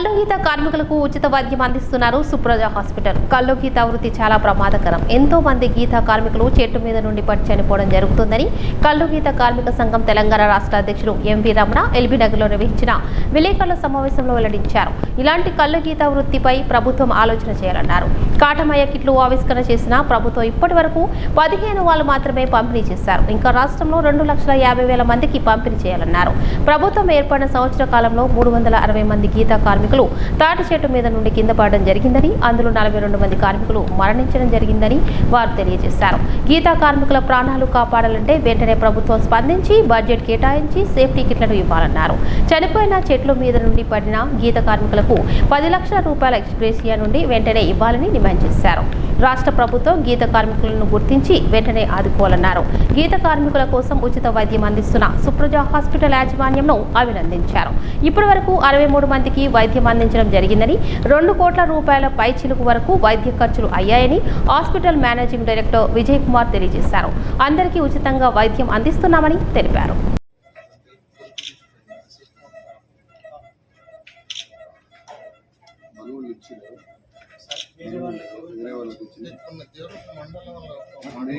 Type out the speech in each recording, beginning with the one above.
కళ్ళు గీత కార్మికులకు ఉచిత వైద్యం అందిస్తున్నారు సుప్రజ హాస్పిటల్. కళ్ళు వృత్తి చాలా ప్రమాదకరం. ఎంతో మంది గీత కార్మికులు చెట్టు మీద నుండి పడి చనిపోవడం జరుగుతుందని కళ్ళు గీత కార్మిక సంఘం తెలంగాణ రాష్ట్ర అధ్యక్షుడు ఎంవి రమణ ఎల్బీ నగర్లో నిర్వహించిన విలేకరుల సమావేశంలో వెల్లడించారు. ఇలాంటి కళ్ళు వృత్తిపై ప్రభుత్వం ఆలోచన చేయాలన్నారు. కాటమయ్య కిట్లు ఆవిష్కరణ చేసిన ప్రభుత్వం ఇప్పటి వరకు పదిహేను వాళ్ళు మాత్రమే పంపిణీ చేశారు. ఇంకా రాష్ట్రంలో రెండు లక్షల యాభై వేల మందికి పంపిణీ చేయాలన్నారు. ప్రభుత్వం ఏర్పడిన సంవత్సర కాలంలో మూడు వందల అరవై మంది గీత కార్మికులు తాటి చెట్టు మీద నుండి కింద పడడం జరిగిందని అందులో నలభై రెండు మంది కార్మికులు మరణించడం జరిగిందని వారు తెలియజేశారు. గీతా కార్మికుల ప్రాణాలు కాపాడాలంటే వెంటనే ప్రభుత్వం స్పందించి బడ్జెట్ కేటాయించి సేఫ్టీ కిట్లను ఇవ్వాలన్నారు. చనిపోయిన చెట్ల మీద నుండి పడిన గీత కార్మికులకు పది లక్షల రూపాయల ఎక్స్ప్రెసియా నుండి వెంటనే ఇవ్వాలని డిమాండ్ చేశారు. రాష్ట్ర ప్రభుత్వం గీత కార్మికులను గుర్తించి వెంటనే ఆదుకోవాలన్నారు. గీత కార్మికుల కోసం ఉచిత వైద్యం అందిస్తున్న సుప్రజ హాస్పిటల్ యాజమాన్యంను అభినందించారు. ఇప్పటి వరకు అరవై మూడు మందికి వైద్యం అందించడం జరిగిందని రెండు కోట్ల రూపాయల పై చిలుకు వరకు వైద్య ఖర్చులు అయ్యాయని hospital managing director Vijay Kumar తెలియజేశారు. అందరికీ ఉచితంగా వైద్యం అందిస్తున్నామని తెలిపారు.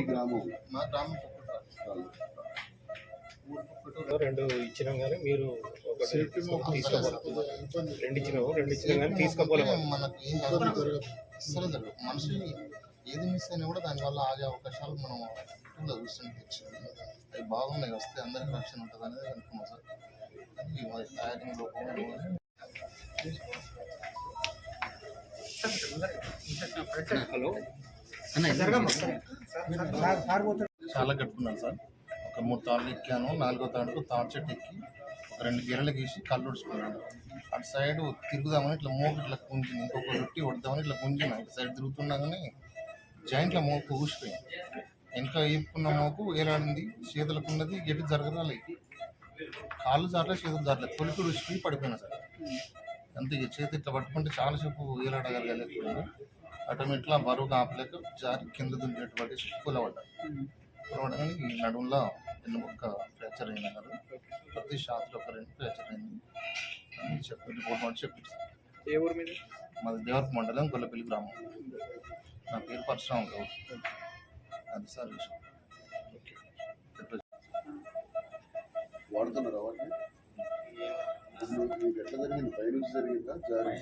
గ్రామం మా గ్రామం ఒక్కటి వాళ్ళు. రెండు ఇచ్చినాం కానీ మీరు ఇబ్బంది రెండు ఇచ్చినాము రెండు ఇచ్చినాం కానీ తీసుకోపోలేదు మనకు మనిషి ఏది మిస్ అయినా కూడా దానివల్ల ఆగే అవకాశాలు మనం చూస్తుంటే అవి బాగున్నాయి. వస్తే అందరికి రక్షణ ఉంటుంది అనేది అనుకున్నాం సార్. మరి తయారీ లోపం హలో చాలా కట్టుకున్నాను సార్. ఒక మూడు తాళ్ళు ఎక్కాను నాలుగో తాడుకు తాడు చెట్టు ఎక్కి ఒక రెండు గెరలు గీసి కళ్ళు ఉడుచుకున్నాను అటు సైడ్ తిరుగుదామని ఇట్లా మోకు ఇట్లా గుంజింది ఇంకొక రొట్టి కొడదామని ఇట్లా గుంజిన ఇటు సైడ్ తిరుగుతున్నాగానే జాయింట్లో మోకు ఊసిపోయింది వెనక ఈపుకున్న మోకు ఏలాడింది? చేతులకు ఉన్నది గట్టి జరగరాలి కాళ్ళు జారలే చేతులు జారలేదు పొలికి రుచి పడిపోయినా సార్. అంతే ఇక చేతి ఇట్లా పట్టుకుంటే చాలాసేపు ఏలాడగలగలేకపోయింది ఆటోమేటిక్గా బరువుగా ఆపలేక జారి కింద దుంపేట్టు పట్టేసి కూలబడ్డా కూలబడగానే ఈ నడుములో వెన్నుముక్క ఫ్రాక్చర్ అన్నారు ప్రతి షాత్లో ఒక రెండు ఫ్రాక్చర్ అయింది అని చెప్పి రిపోర్ట్ చెప్పి ఏ ఊరు మీద? మాది దేవరపు మండలం గొల్లపల్లి గ్రామం. నా పేరు పరశురామ గౌడ్. అది సార్. విషయం. వాడుతున్నారు వాటిని? మీకు ఎట్లా జరిగింది పైనుంచి జరిగిందా జారి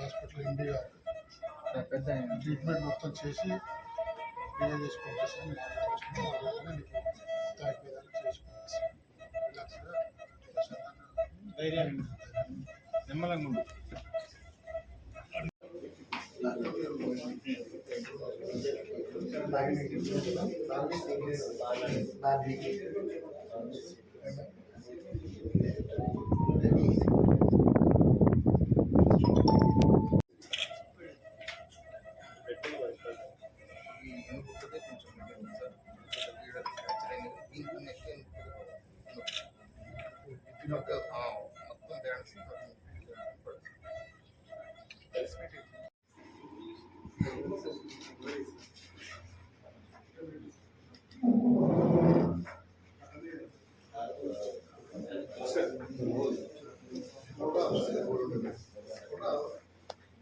హాస్పిటల్ ఇండియా ట్రీట్మెంట్ మొత్తం చేసి ఫ్రీగా చేసి పంపిస్తాను. ధైర్యం నిమ్మలంగా ఉండు. ఈ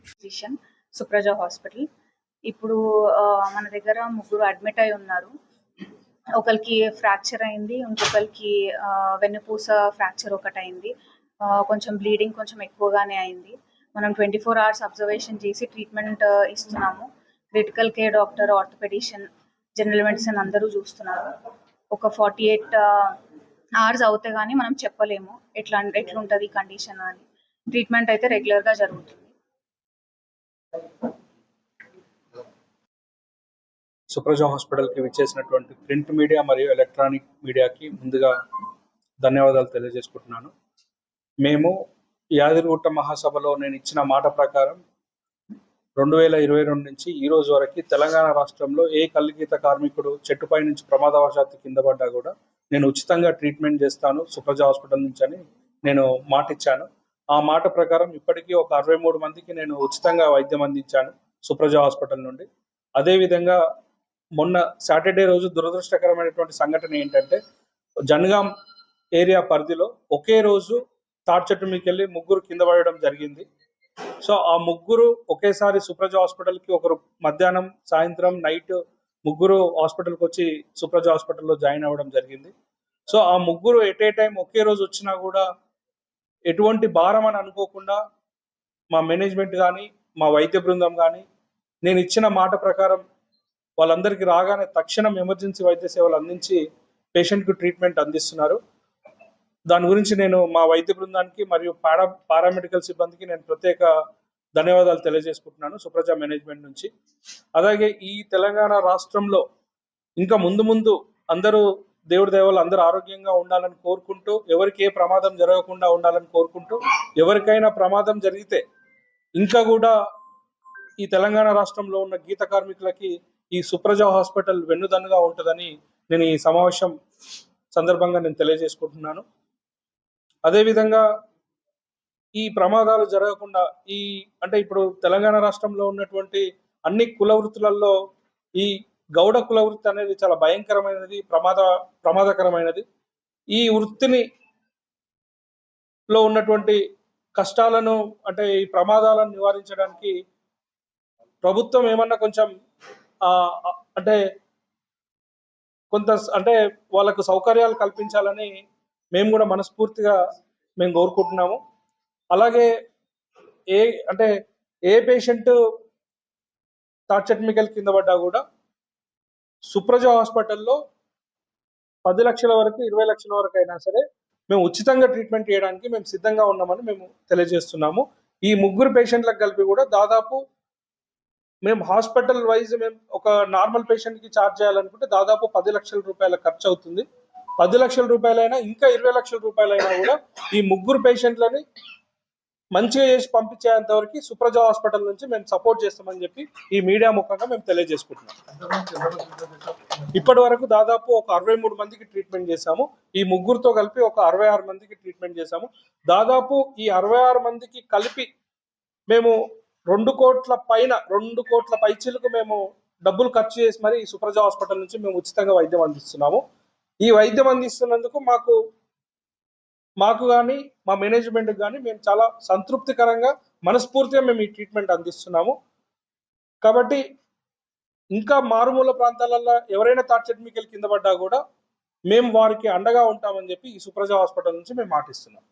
ఫిజిషియన్ సుప్రజ హాస్పిటల్ ఇప్పుడు మన దగ్గర ముగ్గురు అడ్మిట్ అయి ఉన్నారు. ఒకరికి ఫ్రాక్చర్ అయింది ఇంకొకరికి వెన్నుపూస ఫ్రాక్చర్ ఒకటి అయింది. కొంచెం బ్లీడింగ్ కొంచెం ఎక్కువగానే అయింది. మనం ట్వంటీ ఫోర్ అవర్స్ అబ్జర్వేషన్ చేసి ట్రీట్మెంట్ ఇస్తున్నాము. Critical care doctor orthopedician general medicine అందరూ చూస్తున్నారు. ఒక ఫార్టీ ఎయిట్ అవర్స్ అవుతే కానీ మనం చెప్పలేము. ఎట్లా ఎట్లుంటుంది కండిషన్ అని. ట్రీట్మెంట్ అయితే రెగ్యులర్గా జరుగుతుంది. సుప్రజ హాస్పిటల్కి విచ్చేసినటువంటి ప్రింట్ మీడియా మరియు ఎలక్ట్రానిక్ మీడియాకి ముందుగా ధన్యవాదాలు తెలియజేసుకుంటున్నాను. మేము యాదగిరిగుట్ట మహాసభలో నేను ఇచ్చిన మాట ప్రకారం రెండు వేల ఇరవై రెండు నుంచి ఈ రోజు వరకు తెలంగాణ రాష్ట్రంలో ఏ కల్లుగీత కార్మికుడు చెట్టుపై నుంచి ప్రమాదవశాత్తు కింద పడ్డా కూడా నేను ఉచితంగా ట్రీట్మెంట్ చేస్తాను సుప్రజ హాస్పిటల్ నుంచి అని నేను మాట ఇచ్చాను. ఆ మాట ప్రకారం ఇప్పటికీ ఒక అరవై మూడు మందికి నేను ఉచితంగా వైద్యం అందించాను సుప్రజ హాస్పిటల్ నుండి. అదేవిధంగా మొన్న సాటర్డే రోజు దురదృష్టకరమైనటువంటి సంఘటన ఏంటంటే జన్గాం ఏరియా పరిధిలో ఒకే రోజు తాటి చెట్టు మీకు వెళ్ళి ముగ్గురు కింద పడడం జరిగింది. సో ఆ ముగ్గురు ఒకేసారి సుప్రజ హాస్పిటల్కి ఒకరు మధ్యాహ్నం సాయంత్రం నైట్ ముగ్గురు హాస్పిటల్కి వచ్చి సుప్రజ హాస్పిటల్లో జాయిన్ అవ్వడం జరిగింది. సో ఆ ముగ్గురు ఎట్ ఏ టైం ఒకే రోజు వచ్చినా కూడా ఎటువంటి భారం అని అనుకోకుండా మా మేనేజ్మెంట్ కానీ మా వైద్య బృందం కానీ నేను ఇచ్చిన మాట ప్రకారం వాళ్ళందరికీ రాగానే తక్షణం ఎమర్జెన్సీ వైద్య సేవలు అందించి పేషెంట్కు ట్రీట్మెంట్ అందిస్తున్నారు. దాని గురించి నేను మా వైద్య బృందానికి మరియు పారా పారామెడికల్ సిబ్బందికి నేను ప్రత్యేక ధన్యవాదాలు తెలియజేసుకుంటున్నాను సుప్రజ మేనేజ్మెంట్ నుంచి. అలాగే ఈ తెలంగాణ రాష్ట్రంలో ఇంకా ముందు ముందు అందరూ దేవుడి దేవాలు అందరూ ఆరోగ్యంగా ఉండాలని కోరుకుంటూ ఎవరికి ఏ ప్రమాదం జరగకుండా ఉండాలని కోరుకుంటూ ఎవరికైనా ప్రమాదం జరిగితే ఇంకా కూడా ఈ తెలంగాణ రాష్ట్రంలో ఉన్న గీత కార్మికులకి ఈ సుప్రజ హాస్పిటల్ వెన్నుదన్నుగా ఉంటుందని నేను ఈ సమావేశం సందర్భంగా నేను తెలియజేసుకుంటున్నాను. అదేవిధంగా ఈ ప్రమాదాలు జరగకుండా ఈ అంటే ఇప్పుడు తెలంగాణ రాష్ట్రంలో ఉన్నటువంటి అన్ని కుల వృత్తులలో ఈ గౌడ కుల వృత్తి అనేది చాలా భయంకరమైనది ప్రమాద ప్రమాదకరమైనది. ఈ వృత్తిని లో ఉన్నటువంటి కష్టాలను అంటే ఈ ప్రమాదాలను నివారించడానికి ప్రభుత్వం ఏమన్నా కొంచెం అంటే కొంత అంటే వాళ్ళకు సౌకర్యాలు కల్పించాలని మేము కూడా మనస్ఫూర్తిగా మేము కోరుకుంటున్నాము. అలాగే ఏ అంటే ఏ పేషెంట్ టార్చట్మికల్ కింద పడ్డా కూడా సుప్రజ హాస్పిటల్లో పది లక్షల వరకు ఇరవై లక్షల వరకు అయినా సరే మేము ఉచితంగా ట్రీట్మెంట్ చేయడానికి మేము సిద్ధంగా ఉన్నామని మేము తెలియజేస్తున్నాము. ఈ ముగ్గురు పేషెంట్లకు కలిపి కూడా దాదాపు మేము హాస్పిటల్ వైజ్ మేము ఒక నార్మల్ పేషెంట్కి ఛార్జ్ చేయాలనుకుంటే దాదాపు పది లక్షల రూపాయల ఖర్చు అవుతుంది. పది లక్షల రూపాయలైనా ఇంకా ఇరవై లక్షల రూపాయలైనా కూడా ఈ ముగ్గురు పేషెంట్లని మంచిగా చేసి పంపించేంత వరకు సుప్రజ హాస్పిటల్ నుంచి మేము సపోర్ట్ చేస్తామని చెప్పి ఈ మీడియా ముఖంగా మేము తెలియజేసుకుంటున్నాం. ఇప్పటి వరకు దాదాపు ఒక అరవై మూడు మందికి ట్రీట్మెంట్ చేశాము. ఈ ముగ్గురుతో కలిపి ఒక అరవై ఆరు మందికి ట్రీట్మెంట్ చేశాము. దాదాపు ఈ అరవై ఆరు మందికి కలిపి మేము రెండు కోట్ల పైన రెండు కోట్ల పైచీలకు మేము డబ్బులు ఖర్చు చేసి మరి ఈ సుప్రజ హాస్పిటల్ నుంచి మేము ఉచితంగా వైద్యం అందిస్తున్నాము. ఈ వైద్యం అందిస్తున్నందుకు మాకు మాకు కానీ మా మేనేజ్మెంట్ కానీ మేము చాలా సంతృప్తికరంగా మనస్ఫూర్తిగా మేము ఈ ట్రీట్మెంట్ అందిస్తున్నాము. కాబట్టి ఇంకా మారుమూల ప్రాంతాలలో ఎవరైనా తాడ్చెట్మికల్ కింద పడ్డా కూడా మేము వారికి అండగా ఉంటామని చెప్పి ఈ సుప్రజ హాస్పిటల్ నుంచి మేము మాటిస్తున్నాం.